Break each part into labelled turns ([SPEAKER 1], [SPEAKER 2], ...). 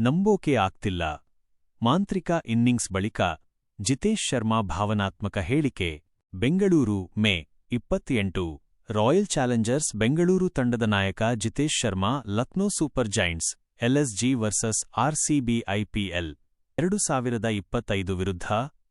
[SPEAKER 1] ನಂಬೋಕೆ ಆಗ್ತಿಲ್ಲ. ಮಾಂತ್ರಿಕ ಇನ್ನಿಂಗ್ಸ್ ಬಳಿಕ ಜಿತೇಶ್ ಶರ್ಮಾ ಭಾವನಾತ್ಮಕ ಹೇಳಿಕೆ, ಬೆಂಗಳೂರು, ಮೇ ಇಪ್ಪತ್ತೆಂಟು. ರಾಯಲ್ ಚಾಲೆಂಜರ್ಸ್ ಬೆಂಗಳೂರು ತಂಡದ ನಾಯಕ Jitesh Sharma, Lucknow super giants LSG versus RCB IPL ಎರಡು ಸಾವಿರದ ಇಪ್ಪತ್ತೈದು ವಿರುದ್ಧ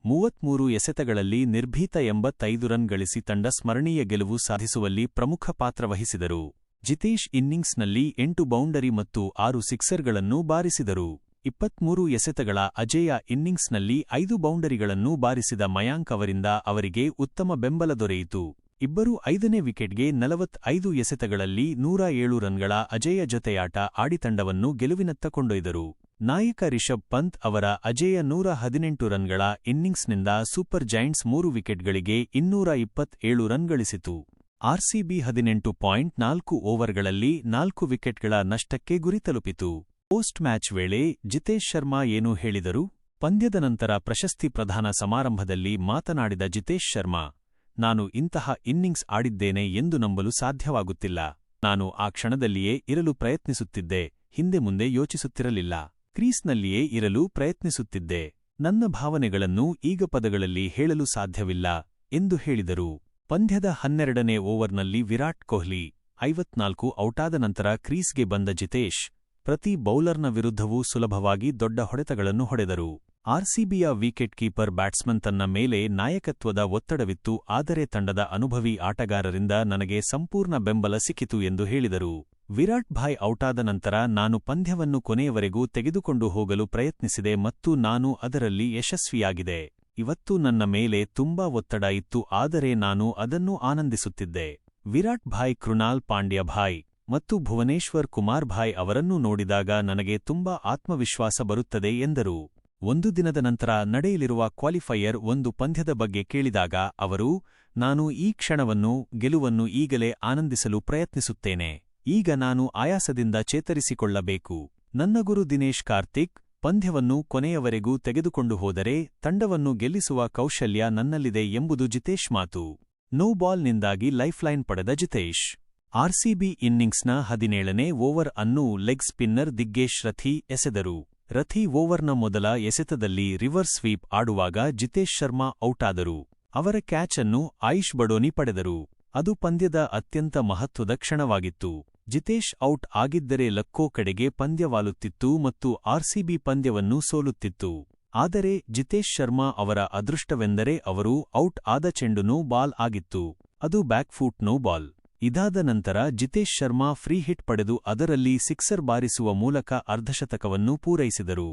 [SPEAKER 1] ಮೂವತ್ಮೂರು ಎಸೆತಗಳಲ್ಲಿ ನಿರ್ಭೀತ ಎಂಬತ್ತೈದು ರನ್ ಗಳಿಸಿ ತಂಡ ಸ್ಮರಣೀಯ ಗೆಲುವು ಸಾಧಿಸುವಲ್ಲಿ ಪ್ರಮುಖ ಪಾತ್ರ ವಹಿಸಿದರು. ಜಿತೇಶ್ ಇನ್ನಿಂಗ್ಸ್ನಲ್ಲಿ ಎಂಟು ಬೌಂಡರಿ ಮತ್ತು ಆರು ಸಿಕ್ಸರ್ಗಳನ್ನು ಬಾರಿಸಿದರು. ಇಪ್ಪತ್ಮೂರು ಎಸೆತಗಳ ಅಜೇಯ ಇನ್ನಿಂಗ್ಸ್ನಲ್ಲಿ ಐದು ಬೌಂಡರಿಗಳನ್ನು ಬಾರಿಸಿದ ಮಯಾಂಕ್ ಅವರಿಂದ ಅವರಿಗೆ ಉತ್ತಮ ಬೆಂಬಲ ದೊರೆಯಿತು. ಇಬ್ಬರು ಐದನೇ ವಿಕೆಟ್ಗೆ ನಲವತ್ತೈದು ಎಸೆತಗಳಲ್ಲಿ ನೂರ ಏಳು ರನ್ಗಳ ಅಜೇಯ ಜೊತೆಯಾಟ ಆಡಿತಂಡವನ್ನು ಗೆಲುವಿನತ್ತ ಕೊಂಡೊಯ್ದರು. ನಾಯಕ ರಿಷಬ್ ಪಂತ್ ಅವರ ಅಜೇಯ ನೂರ ಹದಿನೆಂಟು ರನ್ಗಳ ಇನ್ನಿಂಗ್ಸ್ನಿಂದ ಸೂಪರ್ ಜೈಂಟ್ಸ್ ಮೂರು ವಿಕೆಟ್ಗಳಿಗೆ ಇನ್ನೂರ ಇಪ್ಪತ್ತೇಳು ರನ್ ಗಳಿಸಿತು. ಆರ್ಸಿಬಿ ಹದಿನೆಂಟು ಪಾಯಿಂಟ್ ನಾಲ್ಕು ಓವರ್ಗಳಲ್ಲಿ ನಾಲ್ಕು ವಿಕೆಟ್ಗಳ ನಷ್ಟಕ್ಕೆ ಗುರಿ ತಲುಪಿತು. ಪೋಸ್ಟ್ ಮ್ಯಾಚ್ ವೇಳೆ ಜಿತೇಶ್ ಶರ್ಮಾ ಏನು ಹೇಳಿದರು? ಪಂದ್ಯದ ನಂತರ ಪ್ರಶಸ್ತಿ ಪ್ರದಾನ ಸಮಾರಂಭದಲ್ಲಿ ಮಾತನಾಡಿದ ಜಿತೇಶ್ ಶರ್ಮಾ, ನಾನು ಇಂತಹ ಇನ್ನಿಂಗ್ಸ್ ಆಡಿದ್ದೇನೆ ಎಂದು ನಂಬಲು ಸಾಧ್ಯವಾಗುತ್ತಿಲ್ಲ. ನಾನು ಆ ಕ್ಷಣದಲ್ಲಿಯೇ ಇರಲು ಪ್ರಯತ್ನಿಸುತ್ತಿದ್ದೆ, ಹಿಂದೆ ಮುಂದೆ ಯೋಚಿಸುತ್ತಿರಲಿಲ್ಲ. ಕ್ರೀಸ್ನಲ್ಲಿಯೇ ಇರಲು ಪ್ರಯತ್ನಿಸುತ್ತಿದ್ದೆ. ನನ್ನ ಭಾವನೆಗಳನ್ನು ಈಗ ಪದಗಳಲ್ಲಿ ಹೇಳಲು ಸಾಧ್ಯವಿಲ್ಲ ಎಂದು ಹೇಳಿದರು. ಪಂದ್ಯದ ಹನ್ನೆರಡನೇ ಓವರ್ನಲ್ಲಿ ವಿರಾಟ್ ಕೊಹ್ಲಿ ಐವತ್ನಾಲ್ಕು ಔಟಾದ ನಂತರ ಕ್ರೀಸ್ಗೆ ಬಂದ ಜಿತೇಶ್, ಪ್ರತಿ ಬೌಲರ್ನ ವಿರುದ್ಧವೂ ಸುಲಭವಾಗಿ ದೊಡ್ಡ ಹೊಡೆತಗಳನ್ನು ಹೊಡೆದರು. ಆರ್ಸಿಬಿಯ ವಿಕೆಟ್ ಕೀಪರ್ ಬ್ಯಾಟ್ಸ್ಮನ್ ತನ್ನ ಮೇಲೆ ನಾಯಕತ್ವದ ಒತ್ತಡವಿತ್ತು, ಆದರೆ ತಂಡದ ಅನುಭವಿ ಆಟಗಾರರಿಂದ ನನಗೆ ಸಂಪೂರ್ಣ ಬೆಂಬಲ ಸಿಕ್ಕಿತು ಎಂದು ಹೇಳಿದರು. ವಿರಾಟ್ ಭಾಯ್ ಔಟಾದ ನಂತರ ನಾನು ಪಂದ್ಯವನ್ನು ಕೊನೆಯವರೆಗೂ ತೆಗೆದುಕೊಂಡು ಹೋಗಲು ಪ್ರಯತ್ನಿಸಿದೆ ಮತ್ತು ನಾನು ಅದರಲ್ಲಿ ಯಶಸ್ವಿಯಾಗಿದೆ. ಇವತ್ತು ನನ್ನ ಮೇಲೆ ತುಂಬಾ ಒತ್ತಡ ಇತ್ತು, ಆದರೆ ನಾನು ಅದನ್ನು ಆನಂದಿಸುತ್ತಿದ್ದೆ. ವಿರಾಟ್ ಭಾಯ್, ಕೃಣಾಲ್ ಪಾಂಡ್ಯ ಭಾಯ್ ಮತ್ತು ಭುವನೇಶ್ವರ್ ಕುಮಾರ್ ಭಾಯ್ ಅವರನ್ನು ನೋಡಿದಾಗ ನನಗೆ ತುಂಬಾ ಆತ್ಮವಿಶ್ವಾಸ ಬರುತ್ತದೆ ಎಂದರು. ಒಂದು ದಿನದ ನಂತರ ನಡೆಯಲಿರುವ ಕ್ವಾಲಿಫೈಯರ್ ಒಂದು ಪಂದ್ಯದ ಬಗ್ಗೆ ಕೇಳಿದಾಗ ಅವರು, ನಾನು ಈ ಕ್ಷಣವನ್ನು, ಗೆಲುವನ್ನು ಈಗಲೇ ಆನಂದಿಸಲು ಪ್ರಯತ್ನಿಸುತ್ತೇನೆ. ಈಗ ನಾನು ಆಯಾಸದಿಂದ ಚೇತರಿಸಿಕೊಳ್ಳಬೇಕು. ನನ್ನ ಗುರು ದಿನೇಶ್ ಕಾರ್ತಿಕ್ ಪಂದ್ಯವನ್ನು ಕೊನೆಯವರೆಗೂ ತೆಗೆದುಕೊಂಡು ಹೋದರೆ ತಂಡವನ್ನು ಗೆಲ್ಲಿಸುವ ಕೌಶಲ್ಯ ನನ್ನಲ್ಲಿದೆ ಎಂಬುದು ಜಿತೇಶ್ ಮಾತು. ನೋ ಬಾಲ್ನಿಂದಾಗಿ ಲೈಫ್ಲೈನ್ ಪಡೆದ ಜಿತೇಶ್. ಆರ್ಸಿಬಿ ಇನ್ನಿಂಗ್ಸ್ನ ಹದಿನೇಳನೇ ಓವರ್ ಅನ್ನು ಲೆಗ್ ಸ್ಪಿನ್ನರ್ ದಿಗ್ಗೇಶ್ ರಥಿ ಎಸೆದರು. ರಥಿ ಓವರ್ನ ಮೊದಲ ಎಸೆತದಲ್ಲಿ ರಿವರ್ಸ್ ಸ್ವೀಪ್ ಆಡುವಾಗ ಜಿತೇಶ್ ಶರ್ಮಾ ಔಟಾದರು. ಅವರ ಕ್ಯಾಚ್ ಅನ್ನು ಆಯುಷ್ ಬಡೋನಿ ಪಡೆದರು. ಅದು ಪಂದ್ಯದ ಅತ್ಯಂತ ಮಹತ್ವದ ಕ್ಷಣವಾಗಿತ್ತು. ಜಿತೇಶ್ ಔಟ್ ಆಗಿದ್ದರೆ ಲಕ್ಕೋ ಕಡೆಗೆ ಪಂದ್ಯವಾಲುತ್ತಿತ್ತು ಮತ್ತು ಆರ್ಸಿಬಿ ಪಂದ್ಯವನ್ನು ಸೋಲುತ್ತಿತ್ತು. ಆದರೆ ಜಿತೇಶ್ ಶರ್ಮಾ ಅವರ ಅದೃಷ್ಟವೆಂದರೆ ಅವರು ಔಟ್ ಆದ ಚೆಂಡು ನೋ ಬಾಲ್ ಆಗಿತ್ತು. ಅದು ಬ್ಯಾಕ್ಫೂಟ್ ನೋ ಬಾಲ್. ಇದಾದ ನಂತರ ಜಿತೇಶ್ ಶರ್ಮಾ ಫ್ರೀ ಹಿಟ್ ಪಡೆದು ಅದರಲ್ಲಿ ಸಿಕ್ಸರ್ ಬಾರಿಸುವ ಮೂಲಕ ಅರ್ಧಶತಕವನ್ನು ಪೂರೈಸಿದರು.